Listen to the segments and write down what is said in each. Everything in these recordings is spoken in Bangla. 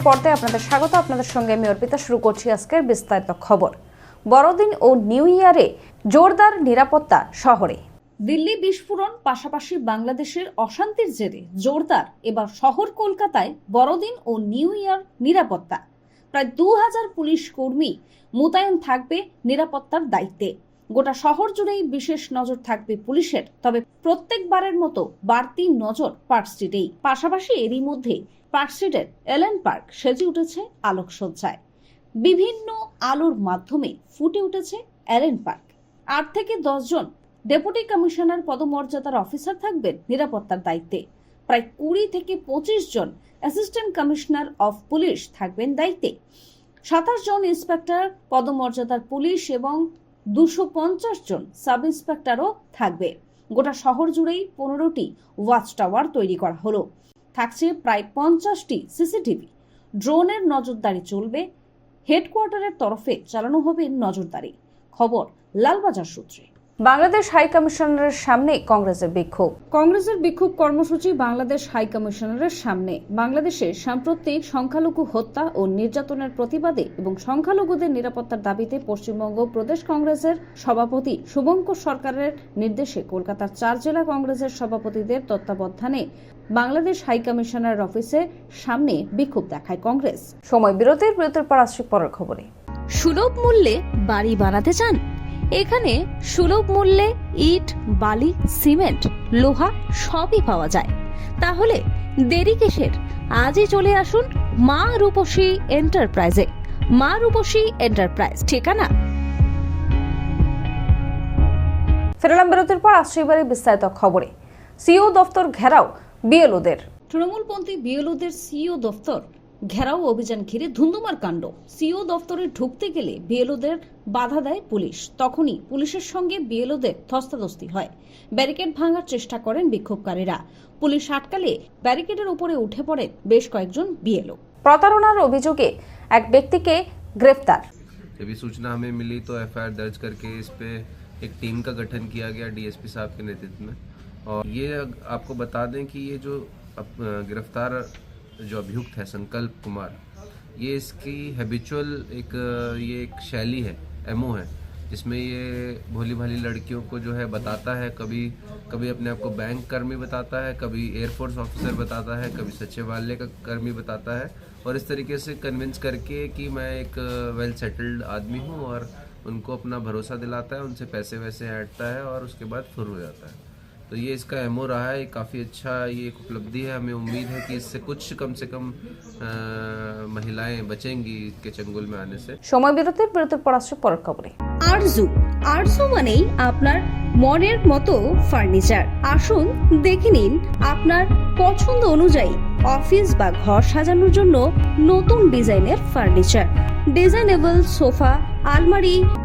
ইন্ডিয়ার পর্দায় আপনাদের স্বাগত। আপনাদের সঙ্গে আমি অর্পিতা। শুরু করছি আজকের বিস্তারিত খবর। বড়দিন ও নিউ ইয়ারে জোরদার নিরাপত্তা শহরে। দিল্লি বিস্ফোরণ, পাশাপাশি বাংলাদেশের অশান্তির জেরে জোরদার। এবার শহর কলকাতায় বড়দিন ও নিউ ইয়ার নিরাপত্তা। প্রায় দু হাজার পুলিশ কর্মী মোতায়েন থাকবে নিরাপত্তার দায়িত্বে। গোটা শহর জুড়েই বিশেষ নজর থাকবে পুলিশের। তবে প্রত্যেকবারের মতো বাড়তি নজর পার্ক স্ট্রিটেই পাশাপাশি এরই মধ্যে পার্ক স্ট্রিটের এলেন পার্ক সেজে উঠেছে আলোকসজ্জায়। বিভিন্ন আলোর মাধ্যমে ফুটে উঠেছে এলেন পার্ক। আট থেকে দশ জন ডেপুটি কমিশনার পদমর্যাদার অফিসার থাকবেন নিরাপত্তার দায়িত্বে। প্রায় কুড়ি থেকে পঁচিশ জন অ্যাসিস্ট্যান্ট কমিশনার অফ পুলিশ থাকবেন দায়িত্বে। সাতাশ জন ইন্সপেক্টর, পদমর্যাদার পুলিশ এবং দুশো জন সাব ইন্সপেক্টরও থাকবে। গোটা শহর জুড়েই পনেরোটি ওয়াচ টাওয়ার তৈরি করা হলো। থাকছে প্রায় পঞ্চাশটি সিসিটিভি। ড্রোনের নজরদারি চলবে। হেডকোয়ার্টারের তরফে চালানো হবে নজরদারি। খবর লালবাজার সূত্রে। বাংলাদেশ হাই কমিশনারের সামনে কংগ্রেসের বিক্ষোভ। কংগ্রেসের বিক্ষোভ কর্মসূচি বাংলাদেশ হাই কমিশনারের সামনে। বাংলাদেশে সাম্প্রতিক সংখ্যালঘু হত্যা ও নির্যাতনের প্রতিবাদে এবং সংখ্যালঘুদের নিরাপত্তার দাবিতে পশ্চিমবঙ্গ প্রদেশ কংগ্রেসের সভাপতি শুভঙ্কর সরকারের নির্দেশে কলকাতার চার জেলা কংগ্রেসের সভাপতিদের তত্ত্বাবধানে বাংলাদেশ হাই কমিশনার অফিসের সামনে বিক্ষোভ দেখায় কংগ্রেস। সময় বিরতির বিরতির পর আসছে পরের খবরে। সুলভ মূল্যে বাড়ি বানাতে চান? এখানে সুলভ মূল্যে ইট বালি সিমেন্ট লোহা সবই পাওয়া যায়। তাহলে দেরি কিসের? আজই চলে আসুন মা রূপসী এন্টারপ্রাইজে। মা রূপসী এন্টারপ্রাইজ ঠিকানা? ফেরালাম বিরতির পর আসছে এবারে বিস্তারিত খবরে। সিও দফতর ঘেরাও বিএলওদের। তৃণমূলপন্থী বিএলওদের সিও দফতর ঘেরাও অভিযান ঘিরে ধুন্ধুমার কাণ্ড সিও দফতরে ঢুকতে গেলে বিএলওদের বাধা দেয় পুলিশ তখনই পুলিশের সঙ্গে বিএলওদের ধস্তাধস্তি হয় ব্যারিকেড ভাঙার চেষ্টা করেন বিক্ষোভকারীরা পুলিশ আটকালে ব্যারিকেডের উপরে উঠে পড়েন বেশ কয়েকজন বিএলও প্রতারণার অভিযোগে এক ব্যক্তিকে গ্রেফতার जब ये सूचना हमें मिली तो एफआईआर दर्ज करके इस पे एक टीम का गठन किया गया डीएसपी साहब के नेतृत्व में और ये आपको बता दें कि ये जो अप- गिरफ्तार जो अभियुक्त है, संकल्प कुमार, ये इसकी हैबिचुअल एक, ये एक शैली है एमओ है, जिसमें ये भोली भाली लड़कियों को जो है बताता है, कभी कभी अपने आप को बैंक कर्मी बताता है, कभी एयरफोर्स ऑफिसर बताता है, कभी सचिवालय का कर्मी बताता है, और इस तरीके से कन्विंस करके कि मैं एक वेल सेटल्ड आदमी हूँ और उनको अपना भरोसा दिलाता है, उनसे पैसे वैसे ऐंठता है और उसके बाद फुर हो जाता है। तो ये इसका एमओ रहा है ये काफ़ी अच्छा ये एक उपलब्धि है हमें उम्मीद है कि इससे कुछ कम से कम अ, महिलाएं बचेंगी इसके चंगुल में आने से সময় বিরতির বিরতির পর আসছে পরের খবরে আরজু আরজু মানেই আপনার মনের মতো ফার্নিচার আসুন দেখে নিন আপনার পছন্দ অনুযায়ী অফিস বা ঘর সাজানোর জন্য নতুন ডিজাইনের ফার্নিচার ডিজাইনেবল সোফা আলমারি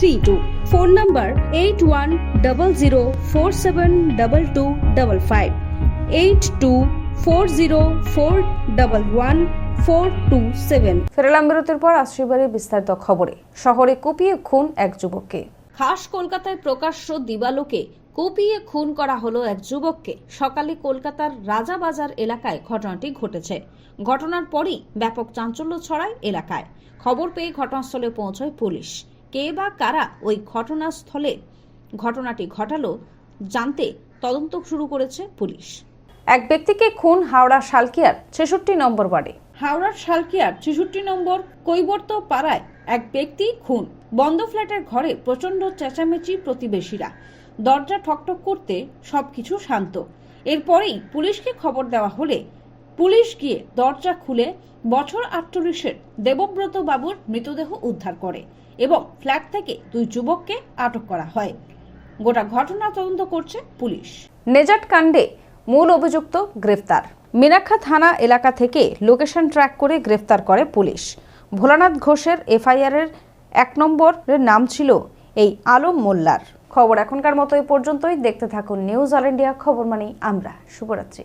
three two phone number eight one double zero four seven double two double five eight two four zero four double one four two seven ফেরালাম বিরতির পর আসছে বিস্তারিত খবরে। শহরে কুপিয়ে খুন এক যুবককে। খাস কলকাতায় প্রকাশ্য দিবালোকে কুপিয়ে খুন করা হলো এক যুবককে। সকালে কলকাতার রাজাবাজার এলাকায় ঘটনাটি ঘটেছে। ঘটনার পরই ব্যাপক চাঞ্চল্য ছড়ায় এলাকায়। খবর পেয়ে ঘটনাস্থলে পৌঁছয় পুলিশ। কে বা কারা ওই ঘটনাস্থলে ঘটনাটি ঘটালো জানতে তদন্ত শুরু করেছে পুলিশ। এক ব্যক্তিকে খুন হাওড়া শালকিয়ার ছেষট্টি নম্বর ওয়ার্ডে। হাওড়ার শালকিয়ার ছেষট্টি নম্বর কৈবর্ত পাড়ায় এক ব্যক্তি খুন। বন্ধ ফ্ল্যাটের ঘরে প্রচণ্ড চেঁচামেচি প্রতিবেশীরা। দরজা ঠকঠক করতে সবকিছু শান্ত। এরপরেই পুলিশকে খবর দেওয়া হলে পুলিশ গিয়ে দরজা খুলে বছর আটচল্লিশের দেবব্রত বাবুর মৃতদেহ উদ্ধার করে। এবং ফ্ল্যাট থেকে দুই যুবককে আটক করা হয়। গোটা ঘটনা তদন্ত করছে পুলিশ। নেজাট কাণ্ডে মূল অভিযুক্ত গ্রেফতার। মিনাক্ষা থানা এলাকা থেকে লোকেশন ট্র্যাক করে গ্রেফতার করে পুলিশ। ভোলানাথ ঘোষের এফআইআর এর এক নম্বরের নাম ছিল এই আলম মোল্লার। খবর এখনকার মতো এই পর্যন্তই। দেখতে থাকুন নিউজ অল ইন্ডিয়া খবর মানেই আমরা। শুভরাত্রি।